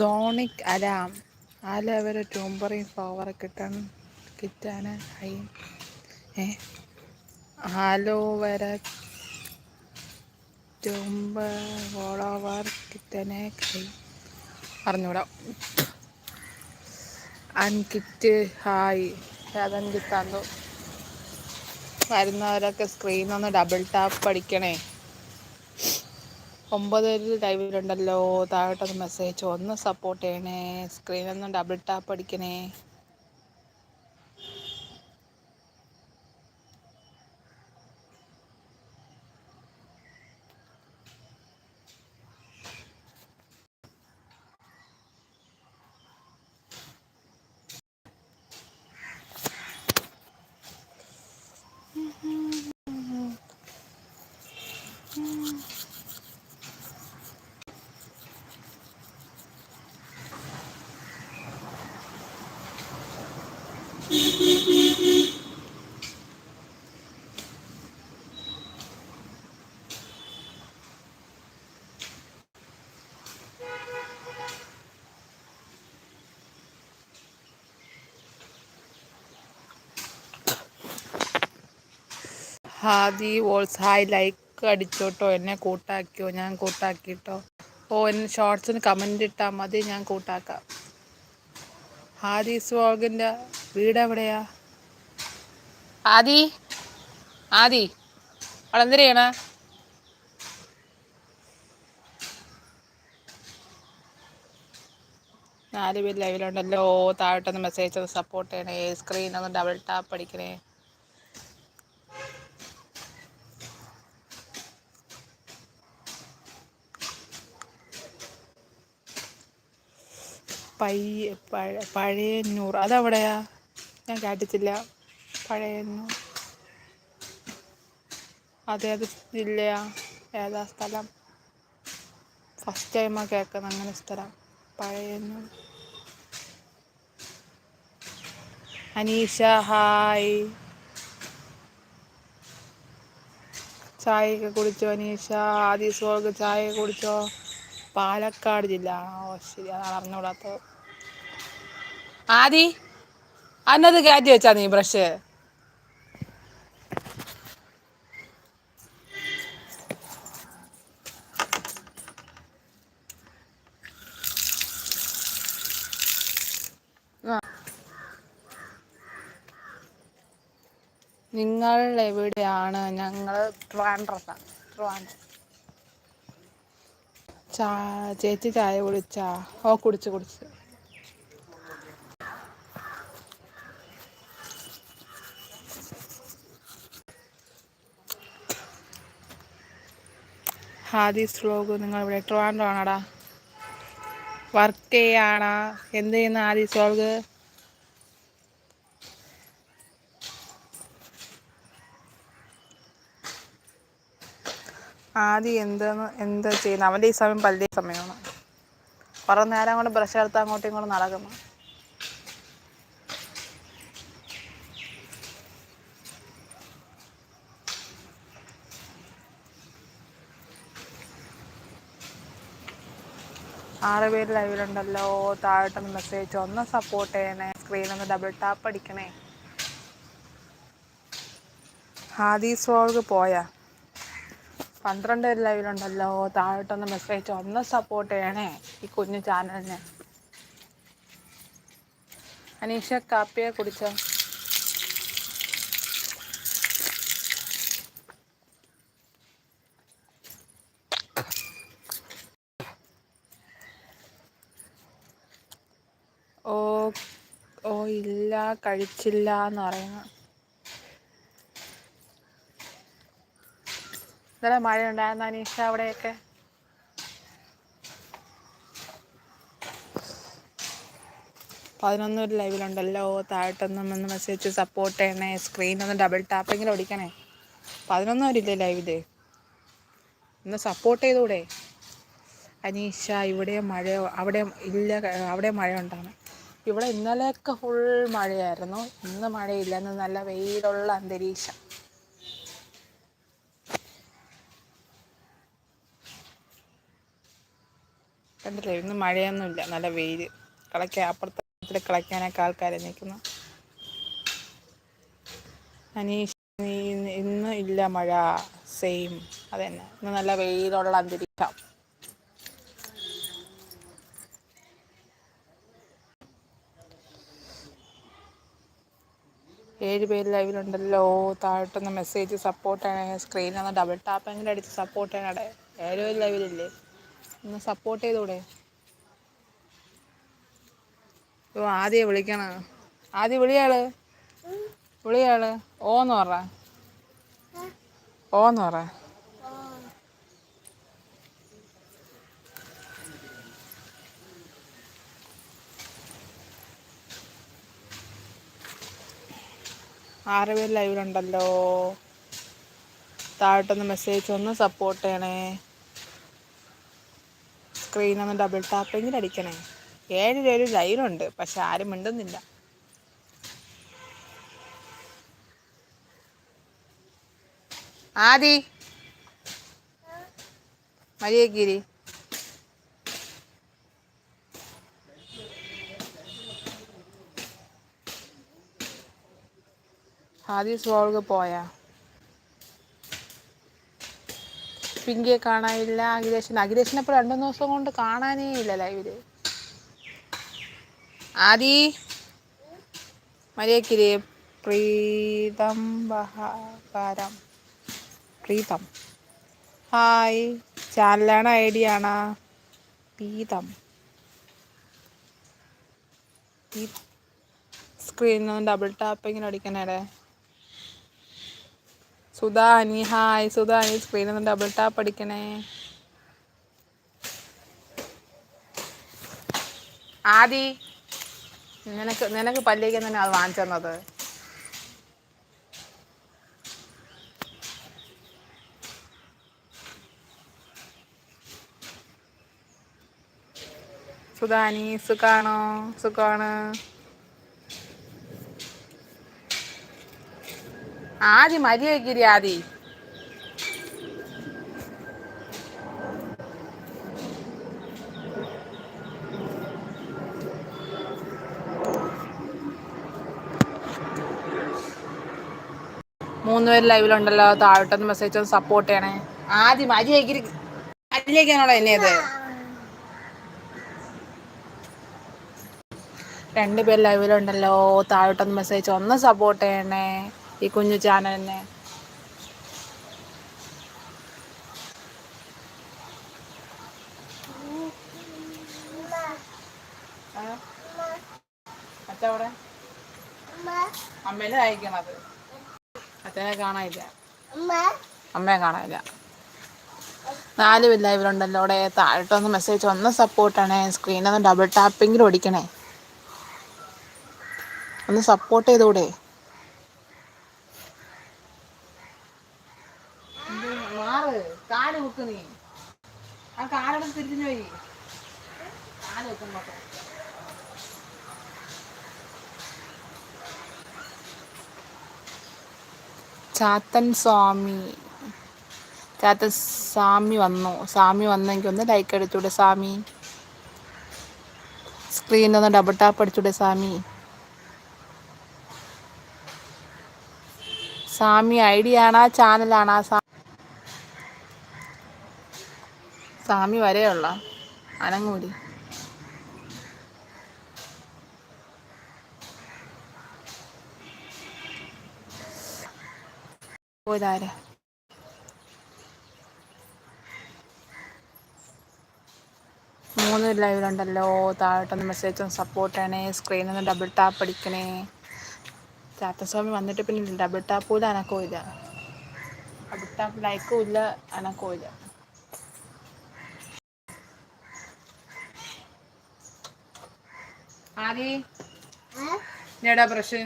Sonic അലാം. ആലവരെ ട്യൂംബറിങ് ഫ്ലവർ കിട്ടാൻ കിട്ടാൻ ഹൈ ഏ? ആലോവര ട്യൂംബ ഫോളോവർ കിട്ടനെ ഹൈ അറിഞ്ഞൂടാ. അൻകിറ്റ് ഹായ് അതൻകിത്താന്തോ വരുന്നവരൊക്കെ സ്ക്രീനൊന്ന് ഡബിൾ ടാപ്പ് അടിക്കണേ. ഒമ്പത് ലൈവിലുണ്ടല്ലോ താഴോട്ടൊന്ന് മെസ്സേജ് ഒന്ന് സപ്പോർട്ട് ചെയ്യണേ സ്ക്രീനൊന്ന് ഡബിൾ ടാപ്പ് അടിക്കണേ. ഹാദി വോൾസ് ഹായ് ലൈക്ക് അടിച്ചോട്ടോ എന്നെ കൂട്ടാക്കിയോ ഞാൻ കൂട്ടാക്കിട്ടോ. ഓ എന്നെ ഷോർട്സിന് കമന്റ് ഇട്ടാൽ മതി ഞാൻ കൂട്ടാക്കാം. ഹാദി സ്വാഗിന്റെ വീട് എവിടെയാ? ആദി ആദി അവളെന്തിനു ചെയ്യണേ? നാല് പേര് ലൈവിലുണ്ടല്ലോ താഴോട്ടൊന്ന് മെസ്സേജ് ഒന്ന് സപ്പോർട്ട് ചെയ്യണേ സ്ക്രീൻ ഒന്ന് ഡബിൾ ടാപ്പ് അടിക്കണേ. പയ്യ പഴ പഴയന്നൂർ അതെവിടെയാ? ഞാൻ കേട്ടിട്ടില്ല. പഴയന്നൂർ അതേത് ജില്ലയാ ഏതാ സ്ഥലം? ഫസ്റ്റ് ടൈമാണ് കേൾക്കുന്നത് അങ്ങനെ സ്ഥലം. പഴയന്നൂർ അനീഷ ഹായ്. ചായയൊക്കെ കുടിച്ചോ അനീഷ? ആദ്യ സ്വർഗ് ചായ കുടിച്ചോ? പാലക്കാട് ജില്ല. ഓ ശരി. അതാണ് അറിഞ്ഞൂടാത്തത് ആദി അന്നത് കയറ്റി വെച്ചാ നീ ബ്രഷ് നിങ്ങൾ എവിടെയാണ് ഞങ്ങൾ ട്രിവാൻഡ്രത്താണ് ട്രിവാൻഡ്രം. ചാ ചേച്ചി ചായ കുടിച്ചാ? ഓ കുടിച്ച് കുടിച്ച്. ഹാദീസ് വ്ളോഗ് നിങ്ങൾ ഇവിടെ ട്രിവാൻഡ്രം ആണോടാ വർക്ക് ചെയ്യാണാ എന്ത് ചെയ്യുന്ന ഹാദീസ് വ്ളോഗ് ആദ്യം എന്തെന്ന് എന്താ ചെയ്യുന്നത് അവന്റെ ഈ സമയം പല്ലിയ സമയമാണ്. കുറേ നേരം കൊണ്ട് ബ്രഷ് എടുത്ത് അങ്ങോട്ടും ഇങ്ങോട്ടും നടക്കുന്നു. ആറ് പേര് ലൈവിലുണ്ടല്ലോ താഴോട്ടൊന്ന് മെസ്സേജ് ഒന്ന് സപ്പോർട്ട് ചെയ്യണേ. സ്ക്രീനൊന്ന് ഡബിൾ ടാപ്പ് അടിക്കണേ. ഹാദീസ് വ്ളോഗ് പോയാ. പന്ത്രണ്ട് പേര് ലൈവിലുണ്ടല്ലോ താഴോട്ടൊന്ന് മെസ്സേജ് ഒന്ന് സപ്പോർട്ട് ചെയ്യണേ. ഈ കുഞ്ഞു ചാനലിനെ അനീഷ കാപ്പിയെ കുടിച്ചോ ഓ ഇല്ല കഴിച്ചില്ല എന്ന് പറയുന്നത്. ഇന്നലെ മഴ ഉണ്ടായിരുന്നു അനീഷ അവിടെയൊക്കെ? പതിനൊന്ന് ഒരു ലൈവിലുണ്ടല്ലോ. താഴ്ത്തൊന്നും ഒന്ന് മെസ്സേജ് സപ്പോർട്ട് ചെയ്യണേ സ്ക്രീൻ ഒന്ന് ഡബിൾ ടാപ്പെങ്കിലും ഓടിക്കണേ. പതിനൊന്നും വരില്ലേ ലൈവിൽ ഒന്ന് സപ്പോർട്ട് ചെയ്തൂടെ? അനീഷ ഇവിടെ മഴ അവിടെ ഇല്ല അവിടെ മഴ ഉണ്ടാണ് ഇവിടെ ഇന്നലെയൊക്കെ ഫുൾ മഴയായിരുന്നു. ഇന്ന് മഴയില്ല ഇന്ന് നല്ല വെയിലുള്ള അന്തരീക്ഷം. കണ്ടില്ലേ ഇന്ന് മഴയൊന്നുമില്ല. നല്ല വെയിൽ കളയ്ക്കാൻ അപ്പുറത്തെ കളയ്ക്കാനൊക്കെ ആൾക്കാരെ നിൽക്കുന്നു. അനീഷ് ഇന്ന് ഇല്ല മഴ. സെയിം അതന്നെ. ഇന്ന് നല്ല വെയിലുള്ള അന്തരീക്ഷം. ഏഴ് പേര് ലൈവിലുണ്ടല്ലോ. താഴോട്ടൊന്ന് മെസ്സേജ് സപ്പോർട്ട് ചെയ്യണേ സ്ക്രീനിൽ ഒന്ന് ഡബിൾ ടാപ്പ് എങ്ങനെ അടിച്ച് സപ്പോർട്ട് ചെയ്യണേ. ഏഴ് പേര് ലൈവിലില്ലേ? ഒന്ന് സപ്പോർട്ട് ചെയ്തൂടെ? ഓ ആദ്യം വിളിക്കണ. ആദ്യം വിളിയാൾ വിളിയാൾ ഓന്ന് പറ. ഓന്ന് പറ. ആറ് ലൈവിലുണ്ടല്ലോ. താഴോട്ടൊന്ന് മെസ്സേജ് ഒന്ന് സപ്പോർട്ട് ചെയ്യണേ. സ്ക്രീനൊന്ന് ഡബിൾ ടാപ്പെങ്കിലും അടിക്കണേ. ഏഴ് പേര് ലൈവിലുണ്ട് പക്ഷെ ആരും മിണ്ടുന്നില്ല. ആദി. മരിയക്കിരി ആദി സ്വാൾക്ക് പോയാ. പിങ്കിയെ കാണാനില്ല അഖിലേഷൻ അഖിലേഷനെ ഇപ്പോൾ രണ്ടു ദിവസം കൊണ്ട് കാണാനേ ഇല്ല ലൈവിൽ. ആദി മരിയക്കിരി പ്രീതം ബഹാകാരം. പ്രീതം. ഹായ് ചാനലാണ് ഐ ഡി ആണ് പ്രീതം സ്ക്രീനിൽ നിന്ന് ഡബിൾ ടാപ്പിങ്ങിന് അടിക്കണേടെ. സുധാനി ഹായ്. സുധാനി സ്ക്രീനിൽ നിന്ന് ഡബിൾ ടാപ്പ് അടിക്കണേ. ആദി നിനക്ക് നിനക്ക് പല്ലിക്കാൻ തന്നെ അത് വാങ്ങിച്ചു തന്നത്. സുധാനി സുഖാണോ? സുഖാണ് ആദി മര്യാദക്കിരി ആദി. മൂന്ന് പേര് ലൈവിലുണ്ടല്ലോ താഴോട്ടൊന്ന് മെസ്സേജ് ഒന്ന് സപ്പോർട്ട് ചെയ്യണേ. ആദ്യം മര്യാദക്കിരി മര്യാദക്കാണോ എന്നെ ഇത്. രണ്ട് പേര് ലൈവിലുണ്ടല്ലോ താഴോട്ടൊന്ന് മെസ്സേജ് ഒന്ന് സപ്പോർട്ട് ചെയ്യണേ. ഈ കുഞ്ഞു ചാനലിനെ അച്ചവിടെ അമ്മേനെ അയക്കണത്. അച്ഛനെ കാണാനില്ല. അമ്മയെ കാണാനില്ല. നാല് പേര് ഇവരുണ്ടല്ലോ അവിടെ. താഴോട്ടൊന്ന് മെസ്സേജ് ഒന്ന് സപ്പോർട്ടാണേ സ്ക്രീനൊന്ന് ഡബിൾ ടാപ്പിങ്ങിൽ ഓടിക്കണേ. ഒന്ന് സപ്പോർട്ട് ചെയ്തൂടെ. കാൽ വെക്ക് നീ. ആ കാലെടുത്ത് തിരിഞ്ഞു പോയി. കാൽ വെക്കുമ്പോ ചാത്തൻ സ്വാമി. ചാത്തൻ സ്വാമി വന്നു. സ്വാമി വന്നെങ്കിൽ ഒന്ന് ലൈക്ക് എടുത്തൂടെ സ്വാമി? സ്ക്രീനിൽ ഒന്ന് ഡബിൾ ടാപ്പ് അടിച്ചൂടെ സ്വാമി? സ്വാമി ഐ ഡി ആണാ ചാനലാണാ സ്വാമി വരെയുള്ള അനങ്ങൂരി. മൂന്ന് ലൈവിലുണ്ടല്ലോ താഴോട്ടൊന്ന് മെസ്സേജ് ഒന്ന് സപ്പോർട്ട് ചെയ്യണേ. സ്ക്രീനിൽ നിന്ന് ഡബിൾ ടാപ്പ് അടിക്കണേ. ചാത്തസ്വാമി വന്നിട്ട് പിന്നെ ഡബിൾ ടാപ്പ് പോലും അനക്കവും ഇല്ല ഡബിൾ ടാപ്പ് ലൈക്കും ഇല്ല അനക്കവും ഇല്ല ആദി. എടാ ബ്രഷ്.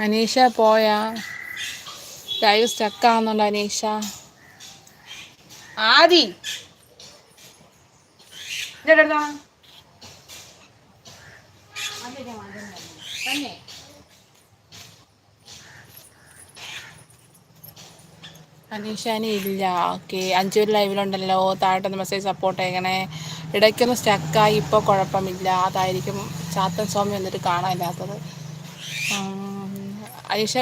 അനീഷ പോയാ. ലൈവ് സ്റ്റക്കാവുന്നുണ്ട് അനീഷ. ആദി. അനീഷാനി ഇല്ല. ഓക്കെ. അഞ്ചൂർ ലൈവിലുണ്ടല്ലോ താഴോട്ടൊന്ന് മെസ്സേജ് സപ്പോർട്ട് ചെയ്യണേ. ഇടയ്ക്കൊന്ന് സ്റ്റക്കായി ഇപ്പോൾ കുഴപ്പമില്ല. അതായിരിക്കും ചാത്തൻ സ്വാമി വന്നിട്ട് കാണാനില്ലാത്തത് അനീഷ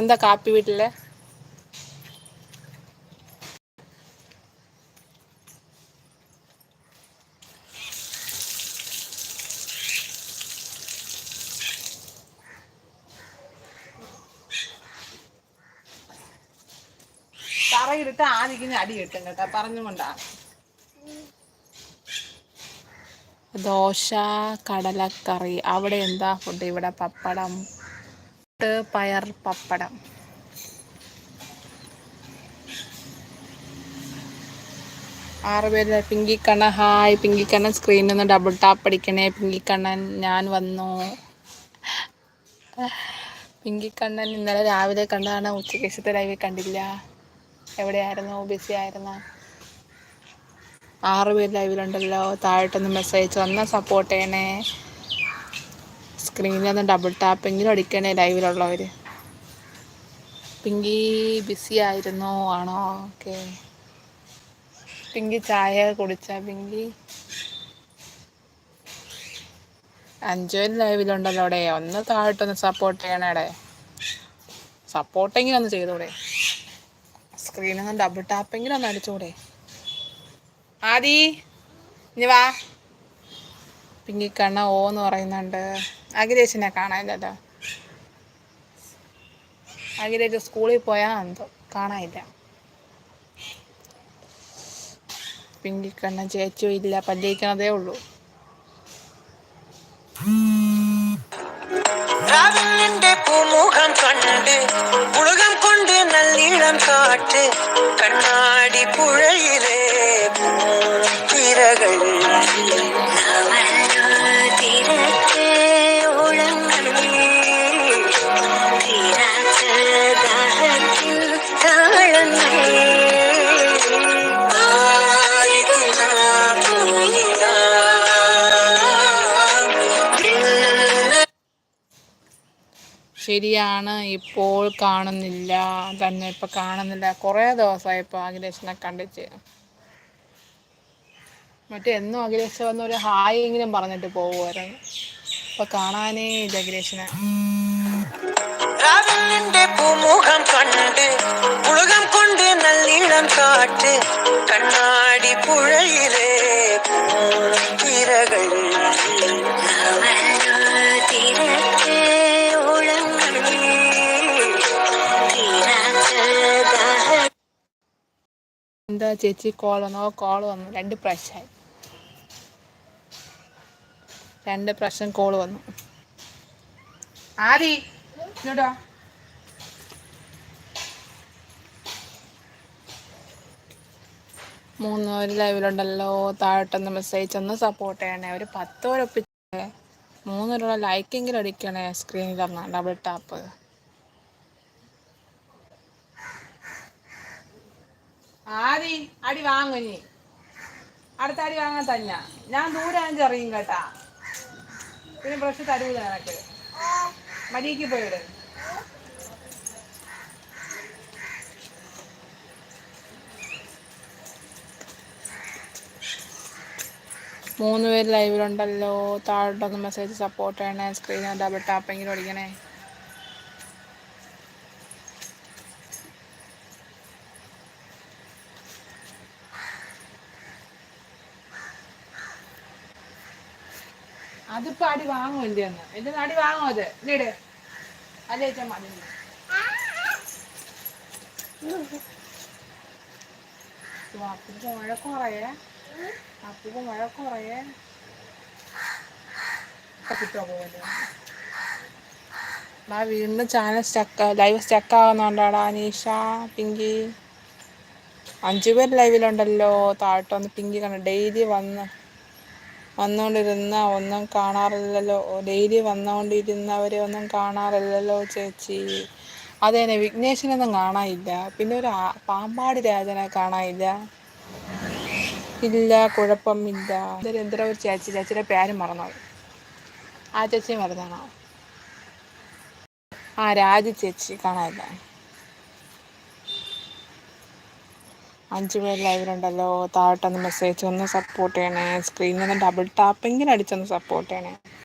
എന്താ കാപ്പി വീട്ടിൽ? തറയിലിട്ട് ആദിക്കുന്ന അടി കിട്ടും കേട്ടോ പറഞ്ഞുകൊണ്ടാണ് ദോശ കടലക്കറി അവിടെ എന്താ ഫുഡ് ഇവിടെ പപ്പടം. പയർ പപ്പടം. ആറ് പേര് കണ്ണൻ ഹായ്. പിങ്കിക്കണ്ണൻ സ്ക്രീനിൽ നിന്ന് ഡബിൾ ടാപ്പ് അടിക്കണേ. പിങ്കി പിങ്കിക്കണ്ണൻ ഞാൻ വന്നു. പിങ്കി പിങ്കിക്കണ്ണൻ ഇന്നലെ രാവിലെ കണ്ടതാണ് ഉച്ചക്കേശത്തെ ലൈവിൽ കണ്ടില്ല. എവിടെയായിരുന്നു? ബിസി ആയിരുന്നു? ആറ് പേര് ലൈവിലുണ്ടല്ലോ താഴോട്ടൊന്ന് മെസ്സേജ് ഒന്ന് സപ്പോർട്ട് ചെയ്യണേ. സ്ക്രീനിൽ ഒന്ന് ഡബിൾ ടാപ്പെങ്കിലും അടിക്കണേ ലൈവിലുള്ളവർ പിങ്കി ബിസി ആയിരുന്നു? ആണോ? ഓക്കെ. പിങ്കി ചായ കുടിച്ച? പിങ്കി. അഞ്ചുപേര് ലൈവിലുണ്ടല്ലോ അവിടെ. ഒന്ന് താഴോട്ടൊന്ന് സപ്പോർട്ട് ചെയ്യണേടെ സപ്പോർട്ടെങ്കിലും ഒന്ന് ചെയ്തൂടെ. സ്ക്രീനൊന്ന് ഡബിൾ ടാപ്പെങ്കിലും ഒന്ന് അടിച്ചൂടെ. ആദി ഇനി വാ. പിങ്കിക്കണ്ണ ഓ എന്ന് പറയുന്നുണ്ട്. അഖിലേഷിനെ കാണാനില്ലല്ലോ. അഖിലേഷ് സ്കൂളിൽ പോയാൽ എന്തോ കാണാനില്ല. പിങ്കിക്കണ്ണ ചേച്ചോ ഇല്ല പല്ലിക്കണതേ ഉള്ളൂ. പൂമുഖം കാട്ട് കണ്ണാടി പുഴയിലെ തിരകൾ ശരിയാണ് ഇപ്പോൾ കാണുന്നില്ല. തന്നെ ഇപ്പൊ കാണുന്നില്ല. കുറേ ദിവസമായി ഇപ്പോൾ അഖിലേഷിനെ കണ്ടിച്ച് മറ്റേ എന്നും അഖിലേഷ് വന്ന് ഒരു ഹായ് എങ്കിലും പറഞ്ഞിട്ട് പോകുമായിരുന്നു ഇപ്പൊ കാണാനേ ഇല്ല അഖിലേഷിനെ. പൂമുഖം കണ്ട് കൊണ്ട് നല്ലിടം കാട്ട് കണ്ണാടി പുഴയിലെ ചേച്ചി കോൾ വന്നോ. കോൾ വന്നു. രണ്ട് പ്രാവശ്യമായി. രണ്ട് പ്രാവശ്യം കോൾ വന്നു. ആദി ഇങ്ങോട്ടോ. മൂന്നൂര് ലൈവിലുണ്ടല്ലോ താഴോട്ടൊന്ന് മെസ്സേജ് ഒന്ന് സപ്പോർട്ട് ചെയ്യണേ. ഒരു പത്ത് പേര് ഒപ്പിച്ചേ മൂന്ന് ലൈക്കെങ്കിലും അടിക്കണേ. സ്ക്രീനിൽ ഡബിൾ ടാപ്പ് ആദി അടി വാങ്ങുനി അടുത്ത അടി വാങ്ങാൻ തന്നെ ഞാൻ ദൂരെ അഞ്ച് അറിയും കേട്ടാ. പിന്നെ ബ്രഷ് തരൂല എനക്ക് മരിക്ക് പോയിട്. മൂന്ന് പേര് ലൈവിലുണ്ടല്ലോ താഴോട്ടൊന്ന് മെസ്സേജ് സപ്പോർട്ട് ചെയ്യണേ. സ്ക്രീനിൽ ഡബിൾ ടാപ്പെങ്കിലും അടിക്കണേ. അതിപ്പോ അടി വാങ്ങും എന്റെ ഒന്ന് എന്റെ അടി വാങ്ങും അത്? ഇല്ലടേ അല്ലേ മതി. അപ്പുക്ക് മഴ കുറയേ. അപ്പുക്ക് മഴ കുറയേ. കിട്ടോ പോലെ ആ വീണ്ടും ചാനൽ സ്റ്റക്ക് ലൈവ് സ്റ്റക്ക് ആവുന്നുണ്ടാടാ അനീഷ പിങ്കി? അഞ്ചു പേര് ലൈവിലുണ്ടല്ലോ വന്ന് പിങ്കി കണ്ട ഡെയിലി വന്ന് വന്നുകൊണ്ടിരുന്ന ഒന്നും കാണാറില്ലല്ലോ. ഡെയിലി വന്നുകൊണ്ടിരുന്നവരെ ഒന്നും കാണാറില്ലല്ലോ ചേച്ചി. അതേനെ വിഘ്നേശിനൊന്നും കാണാനില്ല. പിന്നെ ഒരു പാമ്പാടി രാജനെ കാണാനില്ല. ഇല്ല കുഴപ്പമില്ല. ഇതൊരു എന്തോ ഒരു ചേച്ചി ചേച്ചിയുടെ പേര് മറന്നോ ആ ചേച്ചി മറന്നാണോ ആ രാജി ചേച്ചി കാണാനില്ല. അഞ്ച് പേര് ലൈവിലുണ്ടല്ലോ താഴോട്ടൊന്ന് മെസ്സേജ് ഒന്ന് സപ്പോർട്ട് ചെയ്യണേ. സ്ക്രീനിൽ നിന്ന് ഡബിൾ ടാപ്പെങ്കിലും അടിച്ചൊന്ന് സപ്പോർട്ട് ചെയ്യണേ.